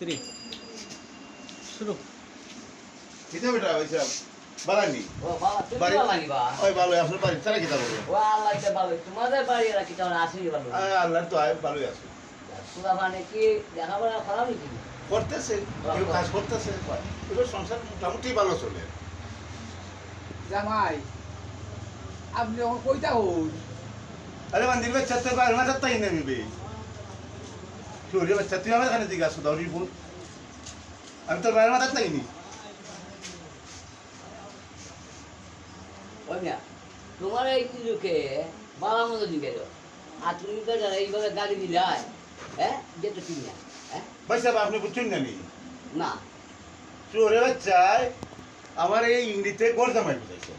Three শুরু। কিতা বেটা হইছে? বালানি ও বাবা তুমি লাগিবা ওই আপনার বাড়ি। তারা ও আল্লাহ এটা ভালো তোমাদের বাড়ি এরা ভালো আল্লাহ তো আয় ভালোই আছে তোরা মানে কি? দেখাপড়া খারাপ নাকি? করতেছে। কেউ কাজ করতেছে এবার সংসার মোটামুটি ভালো চলে। জামাই আপনি কইতা হন? আরে বান্দির বাচ্চা তো বাইরে মাথার তাই নেমিবে চুরি বাচ্চা তুই আমার এখানে দিকে আসো দৌড়ি বোন আমি তোর বাইরে মাথার তাই নি? ওই তোমার এই লোকে বাবা মতো দিকে আর তুমি তো এইভাবে গাড়ি দিলাই হ্যাঁ যেটা ঠিক না হ্যাঁ? ভাই সাহেব আপনি বুঝছেন না নি? না। চোরে বাচ্চায় আমার এই ইংলিতে গড় জামাই বুঝাইছে।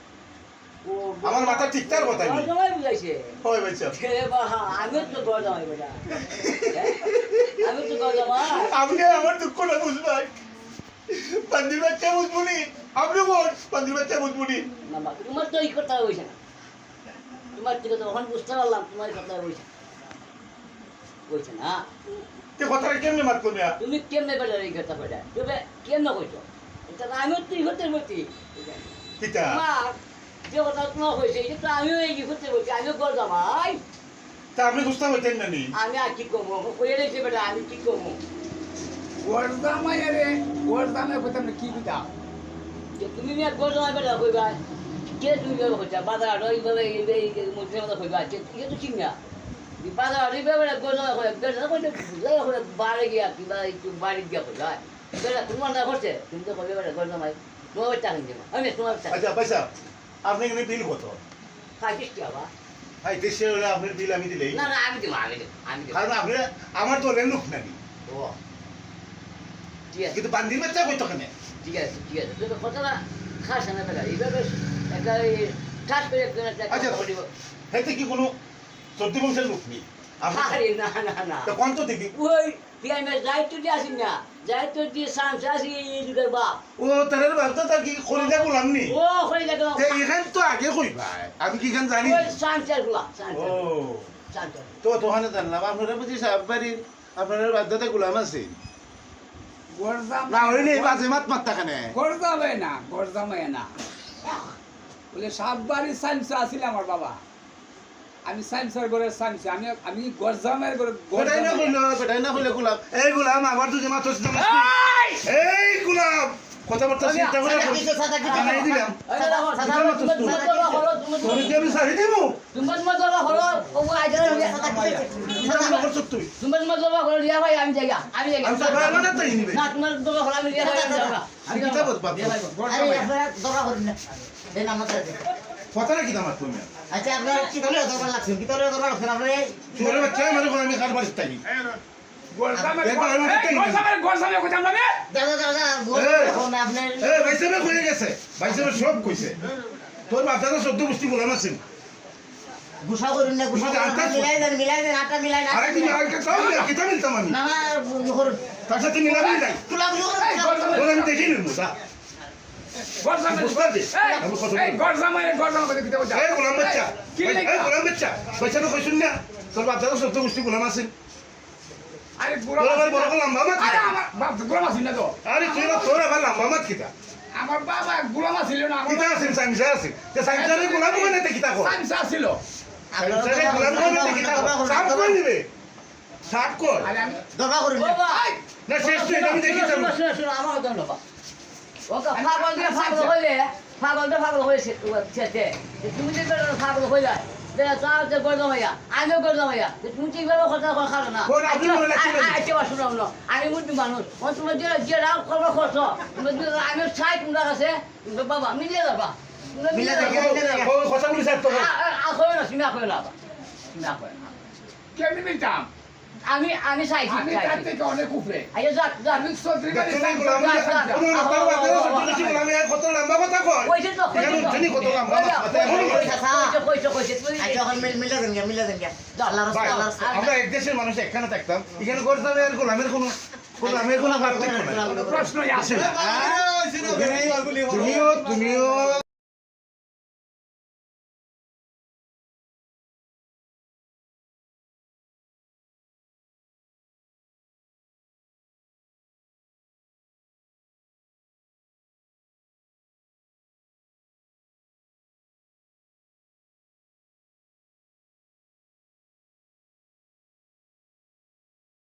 আমার মাথা ঠিক তার কথাই নেই। বুঝাইছে। হয় তো বেটা? আমি তো গড় আপনি আমার দুঃখটা বুঝবেন বান্দির বাচ্চা বুঝবুনি আপনি বল বান্দির বাচ্চা বুঝবুনি না? তোমার তো এই কথা হয়েছে না। তোমার থেকে তো তখন বুঝতে পারলাম তোমার কথা না? তে কথাটা কেমনে মাত করবে? তুমি কেমনে বেটা এই কথা বেটা তুমি কেমনে কইছো? এটা তো আমিও তুই হতে কিতা তোমার যে কথা তোমার হয়েছে এটা তো আমিও এই হতে বলছি আমিও গড় জামাই তা আপনি বুঝতে পারছেন না নি? আমি আর কি করব? কইয়ে রেখেছি বেটা আমি কি করব? গোর জামাই রে গোর জামাই কইতাম না কি যে তুমি নিয়ে গড় জামাই বেটা কইবা কে তুমি বেটা কইছা বাজার এইভাবে এই মধ্যে মতো কইবা কে কে তো চিন না। বাজার এইভাবে গড় জামাই কইবা বেটা কইতে বুঝলাই করে বাড়ি গিয়া কিবা একটু বাড়ি গিয়া কইবা বেটা তোমার না করছে তুমি তো কইবে বেটা গড় জামাই তোমার টাকা দিবা আমি তোমার টাকা আচ্ছা পয়সা। আপনি এখানে বিল কত? খাইছিস কি আবার ভাই দেশে হলে আপনার বিল আমি দিলেই। না না আমি দেবো আমি দেবো আমি দেবো। কারণ আপনি আমার তো লোক নাকি ও। ঠিক আছে। কিন্তু বান্দির বাচ্চা কইতো কেন ঠিক আছে ঠিক আছে। তুমি কথাটা খাস না বেটা এইভাবে একটা ঠাস করে একটা একটা আচ্ছা। হেতে কি কোনো চোদ্দ বংশের লোক নেই? না না না। তো কোন তো দেখি। ওই পিয়ামে আসি না। যাইতো দিয়ে সামসে আসি এই যুগের বাপ। ও তারের বাচ্চা তার কি খরিদা নি? ও তে এখান তো আগে কই আমি কি এখান জানি? সামসে গুলা ও। তো তোহানে জানলাম আপনারা বুঝি সাহেব বাড়ির আপনার বাধ্যতা গুলাম আছে গোর জামাই না হইলে বাজে মাত মাত্তা না না। বলে আমার বাবা। আমি সাইন্সের ঘরে সাইন্স আমি আমি গোর জামাইয়ের ঘরে গোর বেটাই না জামাই। কইলো না কইলে গুলাম এই গুলাম আবার তুই মাত্র এই! গুলাম কথা বলতে চিন্তা করে দিলাম। সাদা তো হলো তুমি তোর কি আমি সারি দিব? তুমি তুমি তো হলো ও আইজা না করছ তুই। তুমি তুমি তো হলো রিয়া ভাই আমি জায়গা আমি জায়গা। আমি তো মানে তাই নিবে না তোমার তো হলো আমি রিয়া ভাই আমি জায়গা। আমি আরে দরকার করেন না। দেন আমাদের কথা নাকি তুমি? আচ্ছা আপনারা কি দলে দরকার লাগছে? কি দলে দরকার লাগছে? আপনারা এই- বাচ্চা মানে কোন আমি কার থাকি তোর বাচ্চা তো সদ্য গুসা করুন না গুসা করুন মিলাই দেন মিলাই দেন আটা মিলাই না আরে তুমি আর কে তাও না? কিতা মিলতাম আমি? না না করুন। তার সাথে মিলাবি নাই। তুলা গুলো এই, গোর জামাই তোর আমি দেখি নিব গোলাম আছিল। না। আরে তুই তোর আবার লাম্বা মাত কিতা? আমার বাবা গোলাম আছিল না কিতা আছে সাইন্সে আছে তে সাইন্সে গোলাম কোনে তে কিতা কর সাইন্স আছিল। সাইন্সে গোলাম কোনে তে কিতা দিবে না শেষ তুই আমি দেখি আমার ওকে পাগল দিয়ে পাগল হইলে পাগল দিয়ে পাগল হয়েছে তুমি যে পাগল হয়ে মনে? আচ্ছা শুনো আমি মুরগি মানুষ তোমার যে রাও খবর তুমি আমি চাই তোমার কাছে বাবা মিলিয়ে যাবা আখো না তুমি তুমি না কেমনি মিলতাম আমি আমি চাইছি আমি তার থেকে অনেক উপরে। যাক যাক আমি চৌধুরী বাড়ি তুমি সাইন্স গোলাম কোনো কথা বলতে সত্যি কিছু গোলাম এর কত লম্বা কথা কয় কইছে তো জানি কত লম্বা কথা কইছে কইছে কইছে তুমি মিল মিলে দেন গিয়া মিলে দেন গিয়া। আল্লাহ রাস্তা আল্লাহ রাস্তা। আমরা এক দেশের মানুষ একখানে থাকতাম। এখানে করতাম এর গোলামের কোনো গোলামের কোনো পার্থক্য নাই। প্রশ্নই আসে না। তুমিও তুমিও